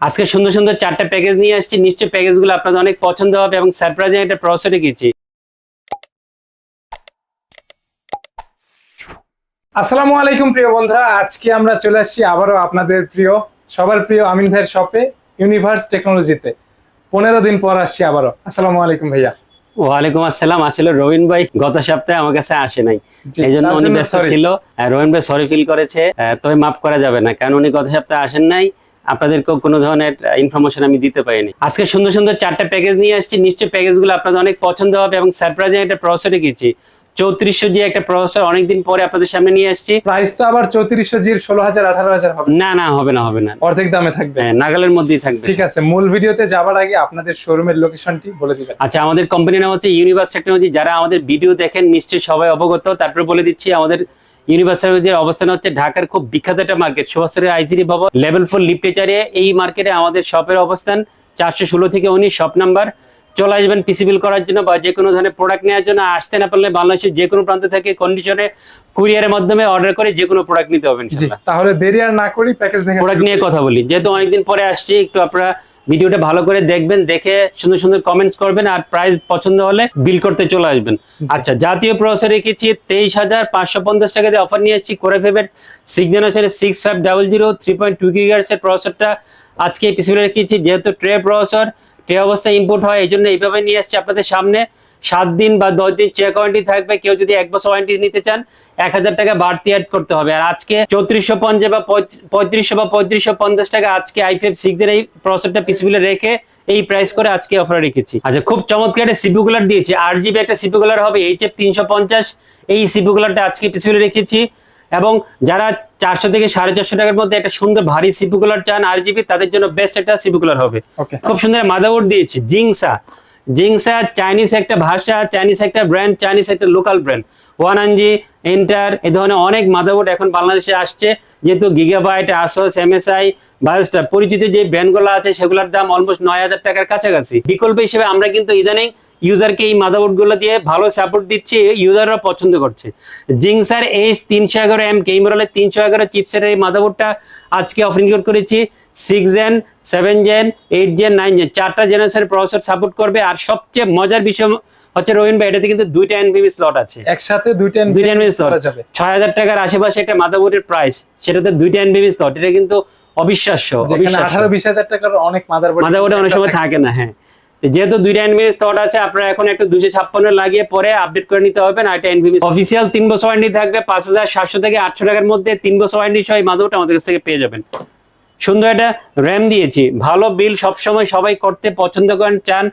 আজকে সুন্দর সুন্দর চারটা প্যাকেজ নিয়ে আসছি। নিশ্চয়ই প্যাকেজগুলো আপনাদের অনেক পছন্দ হবে এবং সারপ্রাইজিং একটা প্রসেসে গেছি। আসসালামু আলাইকুম প্রিয় বন্ধুরা আজকে আমরা চলে আসছি আবারও আপনাদের প্রিয় সবার প্রিয় আমিন ভাইয়ের শপে ইউনিভার্স টেকনোলজিতে পনেরো দিন পর আসছি আবারও। আসসালামু আলাইকুম ভাইয়া। ওয়ালাইকুম আসসালাম আসলে রবিন ভাই গত সপ্তাহে আমার কাছে আসে নাই। এই জন্য উনি ব্যস্ত ছিল। রবিন ভাই সরি ফিল করেছে। তবে মাফ করা যাবে না কারণ উনি গত সপ্তাহে আসেন নাই। আপনাদেরকেও কোনো ধরনের ইনফরমেশন আমি দিতে পারিনি। আজকে সুন্দর সুন্দর চারটা প্যাকেজ নিয়ে আসছি। নিশ্চয়ই প্যাকেজগুলো আপনাদের অনেক পছন্দ হবে এবং সারপ্রাইজিং একটা প্রসেসে গেছি চৌত্রিশশো যে একটা প্রসেসর অনেকদিন পরে আপনাদের সামনে নিয়ে আসছি। প্রাইস তো আবার চৌত্রিশশো জির ষোলো হাজার আঠারো হাজার হবে। না না হবে না হবে না। অর্ধেক দামে থাকবে। হ্যাঁ, নাগালের মধ্যেই থাকবে। ঠিক আছে মূল ভিডিওতে যাবার আগে আপনাদের শোরুমের লোকেশনটি বলে দিবেন। আচ্ছা আমাদের কোম্পানির নাম হচ্ছে ইউনিভার্স টেকনোলজি যারা আমাদের ভিডিও দেখেন নিশ্চয়ই সবাই অবগত। তারপরে বলে দিচ্ছি আমাদের ইউনিভার্স টেকনোলজির অবস্থান হচ্ছে ঢাকার খুব বিখ্যাত একটা মার্কেট সুভাষের আইসিডি ভবন লেভেল ফোর লিফটেচারে এই মার্কেটে আমাদের শপের অবস্থান। চারশো ষোলো থেকে উনিশ শপ নাম্বার চলে আসবেন পিসিবিল করার জন্য বা যে কোনো ধরনের প্রোডাক্ট নেওয়ার জন্য। আসতে না পারলে বাংলাদেশের যে কোনো প্রান্ত থেকে কন্ডিশনে কুরিয়ারের মাধ্যমে অর্ডার করে যে কোনো প্রোডাক্ট নিতে হবে তাহলে দেরি আর না করি প্যাকেজ প্রোডাক্ট নিয়ে কথা বলি। যেহেতু অনেকদিন পরে আসছি একটু আপনারা ভিডিওটা ভালো করে দেখবেন দেখে সুন্দর সুন্দর কমেন্টস করবেন আর প্রাইস পছন্দ হলে বিল করতে চলে আসবেন। আচ্ছা জাতীয় প্রসেসর রেখেছি তেইশ হাজার পাঁচশো পঞ্চাশ টাকা দিয়ে অফার নিয়ে এসেছি করে ফেবেন সিক্স জেনারেশনের six five double zero three point two গিগার্সের প্রসেসরটা আজকে পিসিবি রেখেছি যেহেতু ট্রে প্রসেসর ট্রে অবস্থায় ইম্পোর্ট হয় এই জন্য এইভাবে নিয়ে আসছি আপনাদের সামনে। সাত দিন বা দশ দিন চেক ওয়ারেন্টি থাকবে কেউ যদি এক বছর ওয়ারেন্টি নিতে চান এক হাজার টাকা বাড়তি অ্যাড করতে হবে। আর আজকে চৌত্রিশশো পঞ্চাশ বা পঁয়ত্রিশশো বা পঁয়ত্রিশশো পঞ্চাশ টাকা আজকে আই ফাইভ সিক্স এর এই প্রসেসরটা পিসিবিলে রেখে এই প্রাইস করে আজকে অফার রেখেছি। আচ্ছা খুব চমৎকার একটা সিপি কুলার দিয়েছি। আট জিবি একটা সিপি কুলার হবে এইচ এফ তিনশো পঞ্চাশ। এই সিপি কুলারটা আজকে পিসিবিলে রেখেছি। এবং যারা চারশো থেকে সাড়ে চারশো টাকার মধ্যে একটা সুন্দর ভারী সিপি কুলার চান আর জিবি তাদের জন্য বেস্ট একটা সিপি কুলার হবে। খুব সুন্দর মাদাবোর্ড দিয়েছি জিংসা জিংসা চাইনিজ একটা ভাষা চাইনিজ একটা ব্র্যান্ড চাইনিজ একটা লোকাল ব্র্যান্ড ওয়ান আনজি এন্টার এ ধরনের অনেক মাদাবোর্ড এখন বাংলাদেশে আসছে। যেহেতু গিগাবাইট আসস এমএসআই বায়োস্টার পরিচিত যে ব্র্যান্ডগুলো আছে, সেগুলোর দাম অলমোস্ট নয় হাজার টাকার কাছাকাছি। বিকল্প হিসেবে আমরা কিন্তু ইদানিং ইউজারকে এই মাদাবোর্ডগুলো দিয়ে ভালো সাপোর্ট দিচ্ছি ইউজাররা পছন্দ করছে। জিংসার এইচ তিনশো এগারো এম কে মডেলের তিনশো এগারো চিপসেটের এই মাদাবোর্ডটা আজকে অফার ইনক্লুড করেছি। Six gen seven gen eight gen nine gen চারটা জেনারেশনের প্রসেসর সাপোর্ট করবে। আর সবচেয়ে মজার বিষয় হচ্ছে রোহিন ভাই এটাতে কিন্তু দুইটা এনভিবি স্লট আছে। একসাথে দুইটা দুইটা এনভিবি স্লট ছয় হাজার টাকার আশেপাশে একটা মাদাবোর্ডের প্রাইস সেটাতে দুইটা এনভিবি স্লট এটা কিন্তু অবিশ্বাস্য অবিশ্বাস্য। আঠারো বিশ হাজার টাকার অনেক মাদার মাদাবোর্ডে অনেক সময় থাকে না হ্যাঁ। যেহেতু দুইটা এনভিএস থট আছে, আপনারা এখন একটা দুশো ছাপ্পান্ন লাগিয়ে পরে আপডেট করে নিতে হবে। না এটা এনভিএস অফিসিয়াল তিন বছর ওয়ারেন্টি থাকবে, পাঁচ হাজার সাতশো থেকে আটশো টাকার মধ্যে তিন বছর ওয়ারেন্টি সহ এই আমাদের কাছ থেকে পেয়ে যাবেন। সুন্দর একটা র্যাম দিয়েছি। ভালো বিল সবসময় সবাই করতে পছন্দ করেন, চান।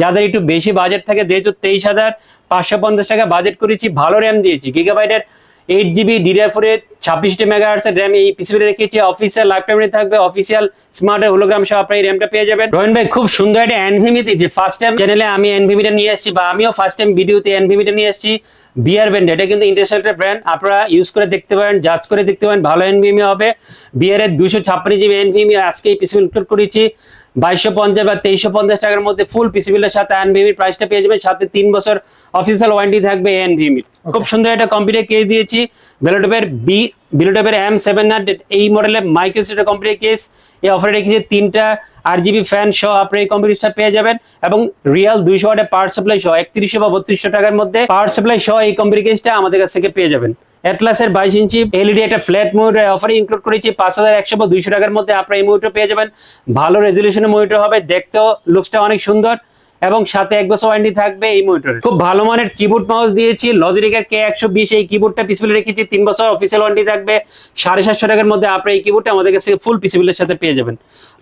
যাদের একটু বেশি বাজেট থাকে, যেহেতু তেইশ হাজার পাঁচশো পঞ্চাশ টাকা বাজেট করেছি, ভালো র্যাম দিয়েছি। গিগাবাইটের এইট জিবি ডিডিআর ফোরে ছাব্বিশটি মেগাহার্সের র্যাম এই পিসিবি রেখেছি। অফিসিয়াল লাইফ টাইমে থাকবে। অফিসিয়াল স্মার্ট হোলোগ্রাম সহ আপনার এই র্যামটা পেয়ে যাবেন। রোহন ভাই, খুব সুন্দর একটা এনভিমি দিয়েছি ফার্স্ট টাইম চ্যানেলে আমি এনভিমিটা নিয়ে আসছি বা আমিও ফার্স্ট টাইম ভিডিওতে এনভিমিটা নিয়ে আসছি। বিআর ব্র্যান্ড এটা কিন্তু ইন্টারন্যাশনাল ব্র্যান্ড আপনারা ইউজ করে দেখতে পারেন জাজ করে দেখতে পারেন। ভালো এনভিমি হবে। বিআর এর দুশো ছাপ্পান্ন জিবি এনভিমি আজকে এই পিসিবি ইনক্লুড করেছি। বাইশশো পঞ্চাশ বা তেইশশো পঞ্চাশ টাকার মধ্যে ফুল পিসিবিলের সাথে এনভিমির প্রাইসটা পেয়ে যাবেন। সাথে তিন বছর অফিসিয়াল ওয়ারেন্টি থাকবে এনভিমির খুব সুন্দর একটা কম্পিউটার কেস দিয়েছি। বেলোটপের বি বিলোটপের এম সেভেন এই মডেলের মাইক্রোসিটের কম্পিউটার কেস এই অফারে রেখেছি তিনটা আর জিবি ফ্যান সহ আপনি এই কম্পিউটারটা পেয়ে যাবেন। এবং রিয়াল দুইশো ওয়াটের পাওয়ার সাপ্লাই সহ একত্রিশশো বা বত্রিশশো টাকার মধ্যে পাওয়ার সাপ্লাই সহ এই কম্পিউটার কেসটা আমাদের কাছ থেকে পেয়ে যাবেন। অ্যাটলাসের বাইশ ইঞ্চি এলইডি একটা ফ্ল্যাট মনিটর অফারে ইনক্লুড করেছি, পাঁচ হাজার একশো বা দুইশো টাকার মধ্যে আপনার এই মনিটর পেয়ে যাবেন। ভালো রেজলিউশনের মনিটর হবে, দেখতেও লুকসটা অনেক সুন্দর এবং সাথে এক বছর ওয়ারেন্টি থাকবে এই মনিটরে খুব ভালো মানের কিবোর্ড মাউস দিয়েছি লজিকের কে একশো বিশ এই কিবোর্ডটা পিসিবিলে রেখেছি, তিন বছর অফিসিয়াল ওয়ারেন্টি থাকবে, সাড়ে সাতশো টাকার মধ্যে আপনার এই কিবোর্ডটা আমাদের কাছে ফুল পিসিবিলের সাথে পেয়ে যাবেন।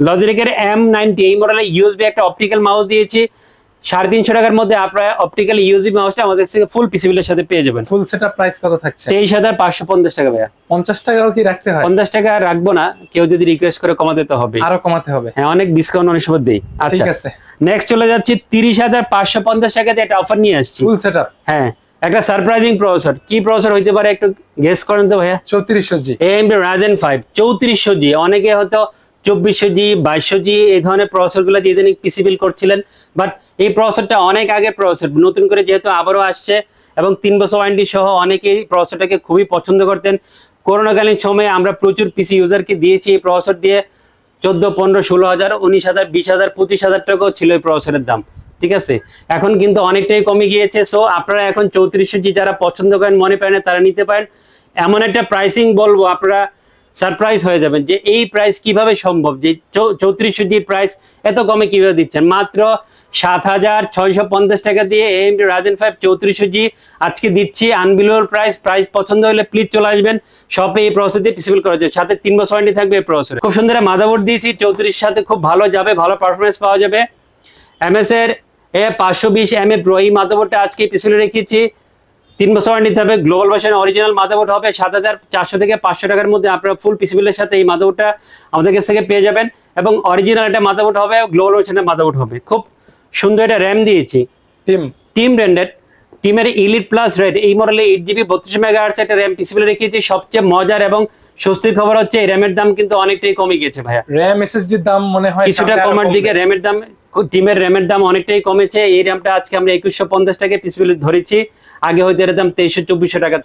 লজিকের এম নাইনটি এই মডেলের ইউএসবি একটা অপটিক্যাল মাউস দিয়েছি সাড়ে তিনশো টাকার মধ্যে আপনার অপটিক্যাল ইউএসবি মাউসটা আমাদের কাছে ফুল পিসিবিলের সাথে পেয়ে যাবেন। ফুল প্রাইস কত থাকছে? তেইশ হাজার পাঁচশো পঞ্চাশ টাকা ভাইয়া। পঞ্চাশ টাকাও কি রাখতে হয়? পঞ্চাশ টাকা রাখব না কেউ যদি রিকোয়েস্ট করে কমাতে তো হবে। আরও কমাতে হবে। হ্যাঁ অনেক ডিসকাউন্ট অনেক সময় দেই। আচ্ছা নেক্সট চলে যাচ্ছি তিরিশ হাজার পাঁচশো পঞ্চাশ টাকাতে একটা অফার নিয়ে আসছি। ফুল সেটআপ হ্যাঁ একটা সারপ্রাইজিং প্রসেসর কি প্রসেসর হইতে পারে একটু গেস করেন তো ভাইয়া? চৌত্রিশশো জি। এএমডি রাজেন ফাইভ চৌত্রিশশো জি। অনেকে হয়তো চব্বিশশো জি, বাইশশো জি, এই ধরনের প্রসেসরগুলো দিয়ে দিন পিসি বিল করছিলেন। বাট এই প্রসেসরটা অনেক আগে প্রসেসর নতুন করে যেহেতু আবারও আসছে এবং তিন বছর ওয়ারেন্টি সহ অনেকেই প্রসেসরটাকে খুবই পছন্দ করতেন। করোনাকালীন সময়ে আমরা প্রচুর পিসি ইউজারকে দিয়েছি এই প্রসেসর দিয়ে। চোদ্দ, পনেরো, ষোলো হাজার, উনিশ হাজার, বিশ হাজার, পঁচিশ হাজার টাকাও ছিল এই প্রসেসরের দাম। ঠিক আছে? এখন কিন্তু অনেকটাই কমে গিয়েছে। সো আপনারা এখন চৌত্রিশশো জি যারা পছন্দ করেন, মনে পারেন তারা নিতে পারেন। এমন একটা প্রাইসিং বলব, আপনারা সারপ্রাইজ হয়ে যাবেন যে এই প্রাইস কীভাবে সম্ভব? যে চৌত্রিশশো জি প্রাইস এত কমে কীভাবে দিচ্ছেন? মাত্র সাত হাজার ছয়শো পঞ্চাশ টাকা দিয়ে এমডি রাজেন ফাইভ চৌত্রিশশো জি আজকে দিচ্ছি। আনবিলেবল প্রাইস প্রাইস পছন্দ হলে প্লিজ চলে আসবেন। শপে এই প্রসেস দিয়ে পিসিবল করা যায় সাথে তিন বছর ওয়ারেন্টি থাকবে এই প্রসেসর খুব সুন্দর মাদাবোর্ড দিয়েছি। চৌত্রিশ সাথে খুব ভালো যাবে, ভালো পারফরমেন্স পাওয়া যাবে। এমএস এর এ পাঁচশো বিশ এম এ প্রো এই মাদাবোর্ডটা আজকে পিছনে রেখেছি। তিন বছর ওয়ারেন্টি হবে গ্লোবাল ভার্সন অরিজিনাল মাদাবোর্ড হবে সাত হাজার চারশো থেকে পাঁচশো টাকার মধ্যে আপনারা ফুল পিসিবিলের সাথে এই মাদাবোর্ডটা আমাদের কাছ থেকে পেয়ে যাবেন। এবং অরিজিনাল একটা মাদাবোর্ড হবে গ্লোবাল ভার্সনের মাদাবোর্ড হবে। খুব সুন্দর একটা র্যাম দিয়েছি। টিম। টিম ব্র্যান্ডেড টিমের ইলিট প্লাস রেড এই মডেলে এইট জিবি বত্রিশ মেগা আর্টস একটা র্যাম পিসিবিলে রেখেছি সবচেয়ে মজার এবং স্বস্তির খবর হচ্ছে এই র্যামের দাম কিন্তু অনেকটাই কমে গেছে ভাইয়া। র্যাম এসএসডির দাম মনে হয় কিছুটা কমার দিকে র্যামের দাম টিমের র্যামের দাম অনেকটাই কমেছে। এই র্যামটা আজকে আমরা একুশশো পঞ্চাশ টাকা পিস পিসিবিল ধরেছি। আগে হয়তো এর দাম তেইশশো চব্বিশশো টাকা।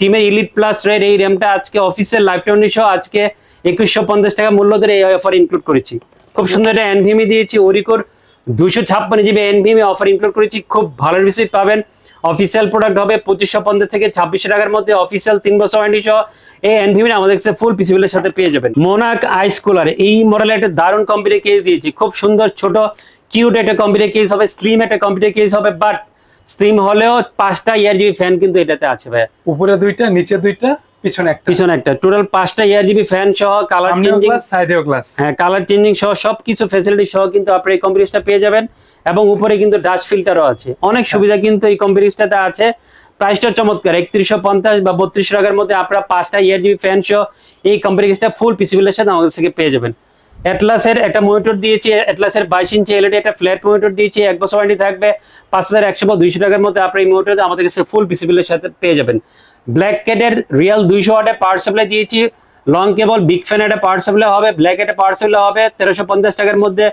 টিমের ইলিট প্লাস রেড এই র্যামটা আজকে অফিসের লাইফ টাউনিশো আজকে একুশশো পঞ্চাশ টাকা মূল্য ধরে এই অফার ইনক্লুড করেছি। খুব সুন্দর একটা এনভিমি দিয়েছি। ওরিকোর দুশো ছাপ্পান্ন জিবি এনভিমি অফার ইনক্লুড করেছি। খুব ভালো রিসিভ পাবেন। অফিসিয়াল প্রোডাক্ট হবে পঁচিশশো পঞ্চাশ থেকে ছাব্বিশশো টাকার মধ্যে অফিসিয়াল তিন বছর ওয়ারেন্টি সহ এই এনভিমিন আমাদের কাছে ফুল পিসিবিলের সাথে পেয়ে যাবেন। মোনাক আইস কুলার এই মডেলের একটা দারুণ কম্পিউটার কেস দিয়েছি। খুব সুন্দর, ছোট কিউট একটা কম্পিউটার কেস হবে স্লিম একটা কম্পিউটার কেস হবে বাট স্লিম হলেও পাঁচটা ইয়ার জিবি ফ্যান কিন্তু এটাতে আছে ভাই উপরে দুইটা, নিচে দুইটা? পিছনে একটা। পিছনে একটা। টোটাল পাঁচটা ফ্যান সহ কালার চেঞ্জিং সাইডেও গ্লাস হ্যাঁ কালার চেঞ্জিং সহ সবকিছু ফ্যাসিলিটি সহ কিন্তু আপনি এই কম্পিউটারটা পেয়ে যাবেন এবং উপরে কিন্তু ডাস্ট ফিল্টারও আছে। অনেক সুবিধা কিন্তু এই কম্পিউটারটাতে আছে। প্রাইসটা চমৎকার। একত্রিশশো পঞ্চাশ বা বত্রিশশো টাকার মধ্যে আপনারা পাঁচটা ফ্যান সহ এই কম্পিউটারটা ফুল পিসিবিলের সাথে আমাদের থেকে পেয়ে যাবেন। অ্যাটলাসের একটা মনিটর দিয়েছি অ্যাটলাসের বাইশ ইঞ্চি এলইডি একটা ফ্ল্যাট মনিটর দিয়েছি এক বছর ওয়ারেন্টি থাকবে পাঁচ হাজার একশো বা দুইশো টাকার মধ্যে আপনি এই মনিটর আমাদের কাছে ফুল পিসিবিলের সাথে পেয়ে যাবেন। ব্ল্যাক ক্যাটের রিয়েল দুইশো ওয়াটের পাওয়ার সাপ্লাই দিয়েছি। লং কেবল বিগ ফ্যান একটা পাওয়ার সাপ্লাই হবে। ব্ল্যাক একটা পাওয়ার সাপ্লাই হবে। তেরোশো পঞ্চাশ টাকার মধ্যে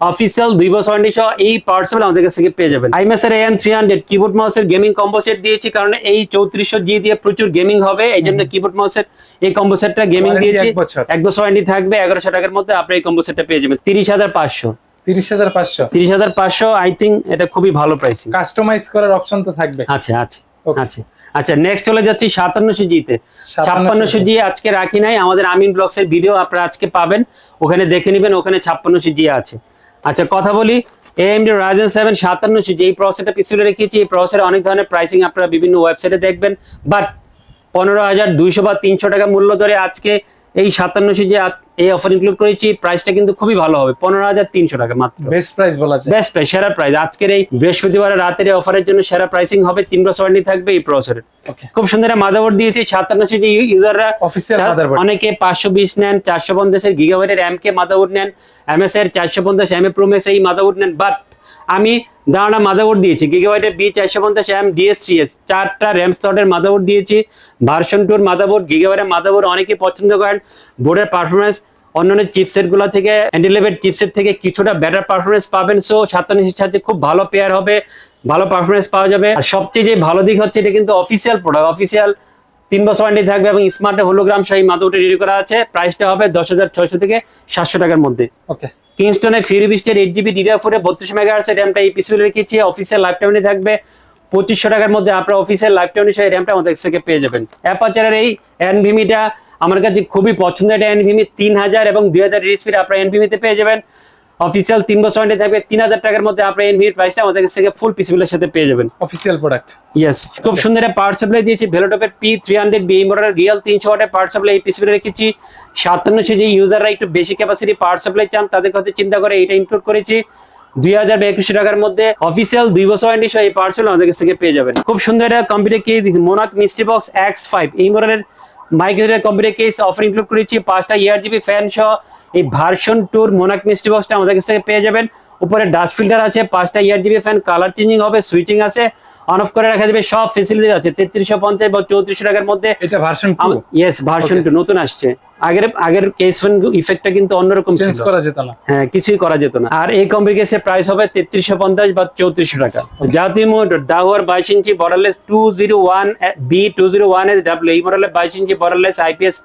অফিসিয়াল দুই বছর ওয়ারেন্টি সহ এই পাওয়ার সাপ্লাই আমাদের কাছ থেকে পেয়ে যাবেন। আইমেসের এন থ্রি হান্ড্রেড কিবোর্ড মাউসের গেমিং কম্বো সেট দিয়েছি কারণ এই চৌত্রিশশো জি দিয়ে প্রচুর গেমিং হবে। এই জন্য কিবোর্ড মাউসের এই কম্বো সেটটা গেমিং দিয়েছি। এক বছর। ওয়ারেন্টি থাকবে। এগারোশো টাকার মধ্যে আপনি এই কম্বো সেটটা পেয়ে যাবেন। তিরিশ হাজার পাঁচশো। তিরিশ হাজার পাঁচশো। তিরিশ হাজার পাঁচশো আই থিঙ্ক এটা খুবই ভালো প্রাইসিং কাস্টমাইজ করার অপশন তো থাকবে। আচ্ছা আচ্ছা. আচ্ছা। আচ্ছা নেক্সট চলে যাচ্ছি সাতান্নশো জিতে 57 ছাপ্পান্নশো জি আজকে রাখি নাই আমাদের আমিন ব্লগস এর ভিডিও আপনারা আজকে পাবেন ওখানে দেখে নেবেন ওখানে ছাপ্পান্নশো জি আছে। আচ্ছা কথা বলি এএমডি রাজেন সেভেন সাতান্নশো জি এই প্রসেসরটা পিছনে রেখেছি এই প্রসেসরে অনেক ধরনের প্রাইসিং আপনারা বিভিন্ন ওয়েবসাইটে দেখবেন বাট পনেরো হাজার দুইশো বা তিনশো টাকা মূল্য ধরে আজকে এই সাতান্নশো যে আ- এই অফার ইনক্লুড করেছি প্রাইসটা কিন্তু খুবই ভালো হবে পনেরো হাজার তিনশো টাকা মাত্র। বেস্ট প্রাইস বলা যায়। বেস্ট প্রাইস সেরা প্রাইস আজকের এই বৃহস্পতিবার রাতের এই অফারের জন্য সেরা প্রাইসিং হবে তিন বছর ওয়ারেন্টি থাকবে এই প্রসেসরের খুব সুন্দর মাদাবোর্ড দিয়েছি সাতান্নশো যে ইউজাররা অনেকে পাঁচশো বিশ নেন চারশো পঞ্চাশের গিগাবাইটের এম কে মাদাবোর্ড নেন এমএস এর চারশো পঞ্চাশ এম এ প্রোমেস এই মাদাবোর্ড নেন বাট আমি দাঁড়ানা মাদাবোর্ড দিয়েছি গিগাবাইটের বি চারশো পঞ্চাশ এম ডিএস থ্রি এস চারটা র্যাম স্লটের মাদাবোর্ড দিয়েছি ভার্সন টুর মাদাবোর্ড গিগাবাইটের মাদাবোর্ড অনেকেই পছন্দ করেন বোর্ডের পারফরমেন্স অন্যান্য চিপসেটগুলো থেকে অ্যান্ডিলেভেট চিপসেট থেকে কিছুটা বেটার পারফরমেন্স পাবেন। সো সাতান্নশির সাথে খুব ভালো পেয়ার হবে ভালো পারফরমেন্স পাওয়া যাবে। আর সবচেয়ে যে ভালো দিক হচ্ছে এটা কিন্তু অফিসিয়াল প্রোডাক্ট অফিসিয়াল তিন বছর ওয়ারেন্টি থাকবে এবং স্মার্ট হোলোগ্রাম সহ মাদাবোর্ডে রেডি করা আছে। প্রাইসটা হবে দশ হাজার ছয়শো থেকে সাতশো টাকার মধ্যে। ওকে কিংস্টনে ফিরি বিস্টের এইট জিবি ডিডিআর ফোরে বত্রিশ মেগা আর্টসের র্যামটা এই পিসিবি রেখেছি। অফিসিয়াল লাইফ টাইমে থাকবে পঁচিশশো টাকার মধ্যে। আপনার অফিসিয়াল লাইফ টাইমে সেই র্যামটা আমাদের থেকে পেয়ে যাবেন। অ্যাপাচারের এই এনভিমিটা আমার কাছে খুবই পছন্দের একটা এনভিমি তিন হাজার এবং দুই হাজার স্পিড আপনার এনভিমিতে পেয়ে যাবেন। অফিসিয়াল তিন বছর ওয়ারেন্টি থাকবে তিন হাজার টাকার মধ্যে আপনার এনভিমির প্রাইসটা আমাদের কাছ থেকে ফুল পিসিবিলের সাথে পেয়ে যাবেন। অফিসিয়াল প্রোডাক্ট ইয়েস খুব সুন্দর একটা পাওয়ার সাপ্লাই দিয়েছি ভেলোটপের পি থ্রি হান্ড্রেড বি মডেলের রিয়েল তিনশো ওয়াটের পাওয়ার সাপ্লাই এই পিসিবি রেখেছি। সাতান্নশো যে ইউজাররা একটু বেশি ক্যাপাসিটি পাওয়ার সাপ্লাই চান তাদের কথা চিন্তা করে এটা ইনক্লুড করেছি। দুই হাজার একুশশো টাকার মধ্যে অফিসিয়াল দুই বছর ওয়ারেন্টি সহ এই পাওয়ার সাপ্লাই আমাদের কাছ থেকে পেয়ে যাবেন। খুব সুন্দর একটা কম্পিউটার দিয়েছি মোনাক মিস্ট্রি বক্স এক্স ফাইভ এই মডেলের মাইক্রোসফটের কম্পিউটার কেস অফার ইনক্লুড করেছি। পাঁচটা ইয়ার জিবি ফ্যান সহ এই ভার্সন টুর মোনাক মিস্ট্রি বক্সটা আমাদের কাছ থেকে পেয়ে যাবেন। উপরে ডাস্ট ফিল্টার আছে পাঁচটা year GB fan colour changing হবে সুইচিং আছে অন অফ করে রাখা যাবে সব ফেসিলিটি আছে তেত্রিশশো পঞ্চাশ বা চৌত্রিশশো টাকার মধ্যে এটা ভার্সন ইয়েস ভার্সন টু নতুন আসছে। আগের আগের কেস ফ্যান ইফেক্টটা কিন্তু অন্যরকম চেঞ্জ করা যেত না। হ্যাঁ কিছুই করা যেত না। আর এই কমপ্লিকেশনের প্রাইস হবে তেত্রিশশো পঞ্চাশ বা চৌত্রিশশো টাকা। জাতীয় মোটর দাহুয়ার বাইশ ইঞ্চি borderless two zero one B two zero one S W এই মডেলের বাইশ ইঞ্চি বর্ডারলেস আইপিএস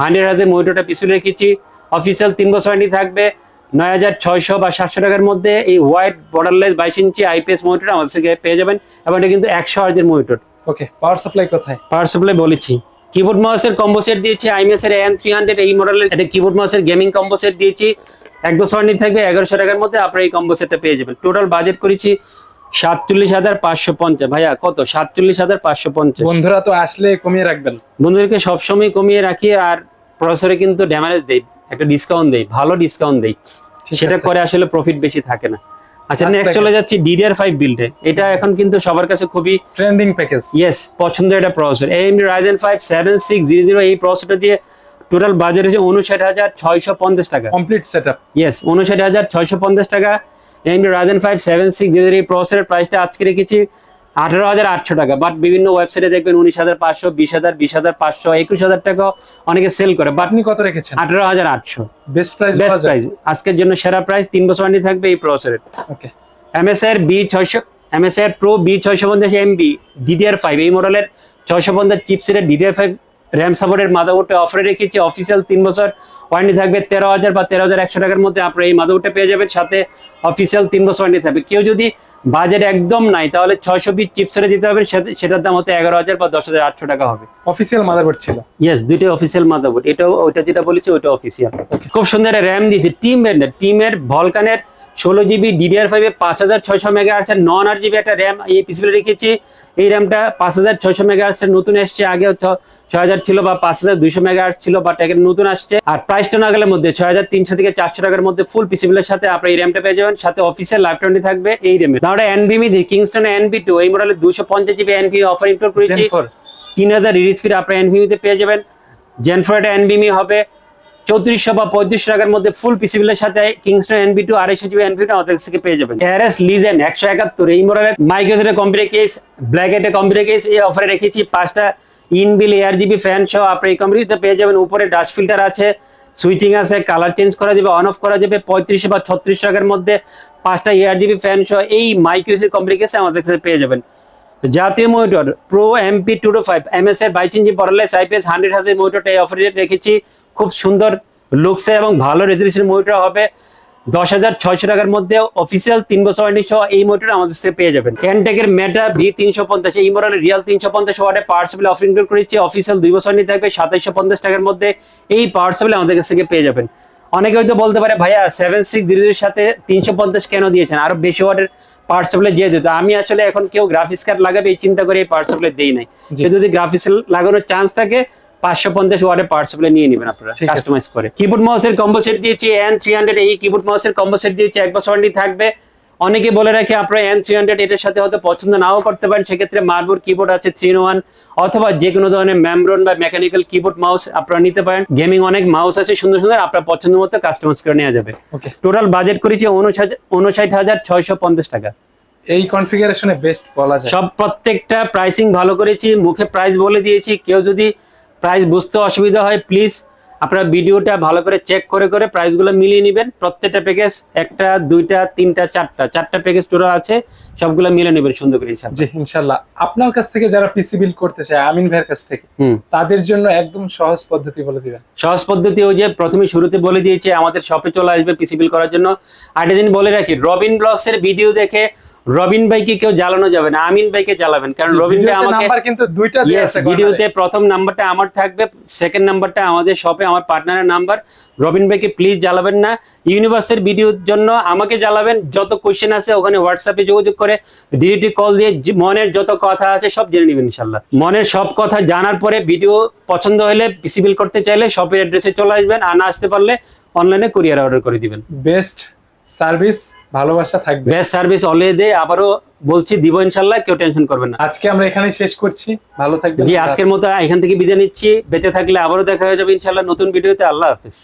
হান্ড্রেড হাজার মোটরটা পিছনে রেখেছি। অফিসিয়াল তিন বছর থাকবে। নয় হাজার ছয়শো বা সাতশো টাকার মধ্যে এই হোয়াইট বর্ডারলেস বাইশ ইঞ্চি আইপিএস মনিটর আমাদের থেকে পেয়ে যাবেন এবং এটা কিন্তু একশো আর্জের মনিটর ওকে পাওয়ার সাপ্লাই কোথায়? পাওয়ার সাপ্লাই বলেছি। কিবোর্ড মাউসের কম্বো সেট দিয়েছি আইএমএস এর এন থ্রি হান্ড্রেড এই মডেলের একটা কিবোর্ড মাউসের গেমিং কম্বো সেট দিয়েছি। এক বছর ওয়ারেন্টি থাকবে এগারোশো টাকার মধ্যে আপনার এই কম্বো সেটটা পেয়ে যাবেন। টোটাল বাজেট করেছি সাতচল্লিশ হাজার পাঁচশো পঞ্চাশ। ভাইয়া কত? সাতচল্লিশ হাজার পাঁচশো পঞ্চাশ। বন্ধুরা তো আসলে কমিয়ে রাখবেন। বন্ধুদেরকে সবসময় কমিয়ে রাখি আর প্রসেসরে কিন্তু ড্যামেজ দেই। একটা ডিসকাউন্ট দেই ভালো ডিসকাউন্ট দেই। সেটা করে আসলে প্রফিট বেশি থাকে না। আচ্ছা নেক্সট চলে যাচ্ছি ডিডিআর ফাইভ বিল্ডে এটা এখন কিন্তু সবার কাছে খুবই ট্রেন্ডিং প্যাকেজ ইয়েস পছন্দের একটা processor AMD Ryzen five seven six zero zero এই প্রসেসরটা দিয়ে টোটাল বাজেট হচ্ছে উনষাট হাজার ছয়শো পঞ্চাশ টাকা। কমপ্লিট সেটআপ ইয়েস উনষাট হাজার ছয়শো পঞ্চাশ টাকা। AMD Ryzen five seven six zero এই প্রসেসরের প্রাইসটা আজকে রেখেছি আঠারো হাজার আটশো টাকা বাট বিভিন্ন ওয়েবসাইটে দেখবেন উনিশ হাজার পাঁচশো বিশ হাজার বিশ হাজার পাঁচশো একুশ হাজার টাকা অনেকে সেল করে বাট আপনি কত রেখেছেন? আঠারো হাজার আটশো। বেস্ট প্রাইস বেস্ট প্রাইস আজকের জন্য সেরা প্রাইস তিন বছর আনি থাকবে এই প্রসেসের ওকে এমএসআর বি ছয়শো এমএসআর প্রো বি ছয়শো পঞ্চাশ এমবি ডিডিআর ফাইভ এই মডেলের ছয়শো পঞ্চাশ চিপসেটের ডিডিআর ফাইভ র্যাম সাপোর্টের মাদাবোর্ডটা অফারে রেখেছি। অফিসিয়াল তিন বছর ওয়ারেন্টি থাকবে তেরো হাজার বা তেরো হাজার একশো টাকার মধ্যে আপনার এই মাদাবোর্ডটা পেয়ে যাবেন। সাথে অফিসিয়াল তিন বছর ওয়ারেন্টি থাকবে। কেউ যদি বাজেট একদম নাই তাহলে ছয়শো বিশ চিপসেটে দিতে হবে সেটার দাম হতে এগারো হাজার বা দশ হাজার আটশো টাকা হবে। অফিসিয়াল মাদারবোর্ড ছিল? ইয়েস দুইটাই অফিসিয়াল মাদারবোর্ড এটাও ওইটা যেটা বলেছি ওইটা অফিসিয়াল খুব সুন্দর র্যাম দিয়েছে। টিম ব্র্যান্ডের টিমের ভলকানের ষোলো জিবি ডিডিআর ফাইভে পাঁচ হাজার ছয়শো মেগা আর্টসের নন আট জিবি একটা র্যাম এই পিসিবিলে রেখেছি। এই র্যামটা পাঁচ হাজার ছয়শো মেগা আর্টসের নতুন এসছে। আগে ছয় হাজার ছিল বা পাঁচ হাজার দুইশো মেগা আর্টস ছিল বাট এখন নতুন আসছে। আর প্রাইসটা না গেলের মধ্যে ছয় হাজার তিনশো থেকে চারশো টাকার মধ্যে ফুল পিসিবিলের সাথে আপনি এই র্যামটা পেয়ে যাবেন। সাথে অফিসের লাইফ ল্যাপটপটি থাকবে এই র্যামে তাহলে এনবিমি দিই কিংস্টন এনবি টু এই মডেলের দুশো পঞ্চাশ জিবি এনবি অফার ইনক্লুড করেছি। তিন হাজার রিলিজ স্পিড আপনার এনভিমিতে পেয়ে যাবেন। জেনফোর জেনফ্রয়েড এনভিমি হবে। চৌত্রিশশো বা পঁয়ত্রিশশো টাকার মধ্যে ফুল পিসিবিলের সাথে কিংস্টন এনবি টু আড়াইশো জিবি এনভি টু আমাদের থেকে পেয়ে যাবেন। এআরএস লিজেন একশো একাত্তর, এই মডেলের মাইক্রোসেটের কম্পিউটার কেস ব্ল্যাক এটে কম্পিউটার কেস এই অফারে রেখেছি। পাঁচটা ইনবিল এয়ার জিবি ফ্যান সহ আপনি এই কম্পিউটারটা পেয়ে যাবেন। উপরে ডাস্ট ফিল্টার আছে সুইচিং আছে কালার চেঞ্জ করা যাবে অন অফ করা যাবে। পঁয়ত্রিশশো বা ছত্রিশ টাকার মধ্যে পাঁচটা এয়ার জিবি ফ্যান সহ এই মাইক্রোসের কম্পিউটার কেসে আমাদের কাছে পেয়ে যাবেন। জাতীয় monitor pro MP two two five M S এর বাইশ ইঞ্চি পরলেস আইপিএস হান্ড্রেড হাজার মনিটরটা এই অফারে রেখেছি। খুব সুন্দর লুকসে এবং ভালো রেজলিউশন মনিটর হবে। দশ হাজার ছয়শো টাকার মধ্যে অফিসিয়াল তিন বছর ওয়ারেন্টি সহ এই মনিটর আমাদের কাছে পেয়ে যাবেন। ক্যানটেকের মেটা ভি তিনশো পঞ্চাশ এই মডেলের রিয়াল তিনশো পঞ্চাশ ওয়ার্ডে পাওয়ার সাপ্লাই অফার ইনক্লুড করেছি অফিসিয়াল দুই বছর ওয়ারেন্টি থাকবে সাতাইশশো পঞ্চাশ টাকার মধ্যে এই পাওয়ার সাপ্লাই আমাদের কাছ থেকে পেয়ে যাবেন। অনেকে হয়তো বলতে পারে ভাইয়া সেভেন সিক্স জিরোর সাথে তিনশো পঞ্চাশ কেন দিয়েছেন? আরও বেশি ওয়ার্ডের পাওয়ার সাপ্লাই দিয়ে দিত। আমি আসলে এখন কেউ গ্রাফিক্স কার্ড লাগাবে এই চিন্তা করে এই পাওয়ার সাপ্লাই দেই নাই। যদি গ্রাফিক্স লাগানোর চান্স থাকে পাঁচশো পঞ্চাশ ওয়ার্ডের সাপ্লাই নিয়ে নেবেন আপনারা। কাস্টমাইজ করে। কিবোর্ড মাউসের কম্বো সেট দিয়েছি এন থ্রি হান্ড্রেড এই কিবোর্ড মাউসের কম্বো সেট দিয়েছি এক বছর ওয়ারেন্টি থাকবে। অনেকে বলে রাখে আপনারা এন থ্রি হান্ড্রেড এটার সাথে হয়তো পছন্দ নাও করতে পারেন সেক্ষেত্রে মার্বল কিবোর্ড আছে থ্রি ওয়ান অথবা যে কোনো ধরনের বা মেকানিক্যাল কিবোর্ড মাউস আপনারা নিতে পারেন। গেমিং অনেক মাউস আছে সুন্দর সুন্দর আপনার পছন্দ মতো কাস্টমাইজ করে নেওয়া যাবে। টোটাল বাজেট করেছি উনষাট হাজার ছয়শো পঞ্চাশ টাকা। এই কনফিগারেশনে বেস্ট বলা যায়। সব প্রত্যেকটা প্রাইসিং ভালো করেছি মুখে প্রাইস বলে দিয়েছি কেউ যদি প্রাইস বুঝতে অসুবিধা হয় প্লিজ আপনারা ভিডিওটা ভালো করে চেক করে করে প্রাইসগুলো মিলিয়ে নেবেন। প্রত্যেকটা প্যাকেজ একটা দুইটা তিনটা চারটা চারটা প্যাকেজ টোটাল আছে সবগুলো মিলে নেবেন সুন্দর করে ইনশাআল্লাহ। জি ইনশাল্লাহ আপনার কাছ থেকে যারা পিসি বিল করতে চায় আমিন ভাইয়ের কাছ থেকে তাদের জন্য একদম সহজ পদ্ধতি বলে দিবেন। সহজ পদ্ধতি ওই যে প্রথমে শুরুতে বলে দিয়েছে আমাদের শপে চলে আসবে পিসি বিল করার জন্য। আরেকটা দিন বলে রাখি রবিন ব্লগস এর ভিডিও দেখে রবিন ভাইকে কেউ জ্বালানো যাবে না আমিন ভাইকে জ্বালাবেন। কারণ রবিন ভাই আমাকে নাম্বার কিন্তু দুইটা দেয়া আছে ভিডিওতে প্রথম নাম্বারটা আমার থাকবে সেকেন্ড নাম্বারটা আমাদের শপে আমার পার্টনারের নাম্বার। রবিন ভাইকে প্লিজ জ্বালাবেন না। ইউনিভার্সের ভিডিওর জন্য আমাকে জ্বালাবেন যত কোশ্চেন আছে ওখানে হোয়াটসঅ্যাপে যোগাযোগ করে ডিরেক্টলি কল দিয়ে মনের যত কথা আছে সব জেনে নেবেন ইনশাল্লাহ মনের সব কথা জানার পরে ভিডিও পছন্দ হলে পিসিবিল করতে চাইলে শপের অ্যাড্রেসে চলে আসবেন আর না আসতে পারলে অনলাইনে কুরিয়ার অর্ডার করে দিবেন। বেস্ট সার্ভিস ভালোবাসা থাকবে। বেস্ট সার্ভিস অলওয়েজ দে আবারো বলছি দিব ইনশাল্লাহ কেউ টেনশন করবেন না। আজকে আমরা এখানেই শেষ করছি। ভালো থাকবেন জি আজকের মতো এখান থেকে বিদায় নিচ্ছি। বেঁচে থাকলে আবারও দেখা হয়ে যাবে ইনশাল্লাহ নতুন ভিডিওতে। আল্লাহ হাফিজ।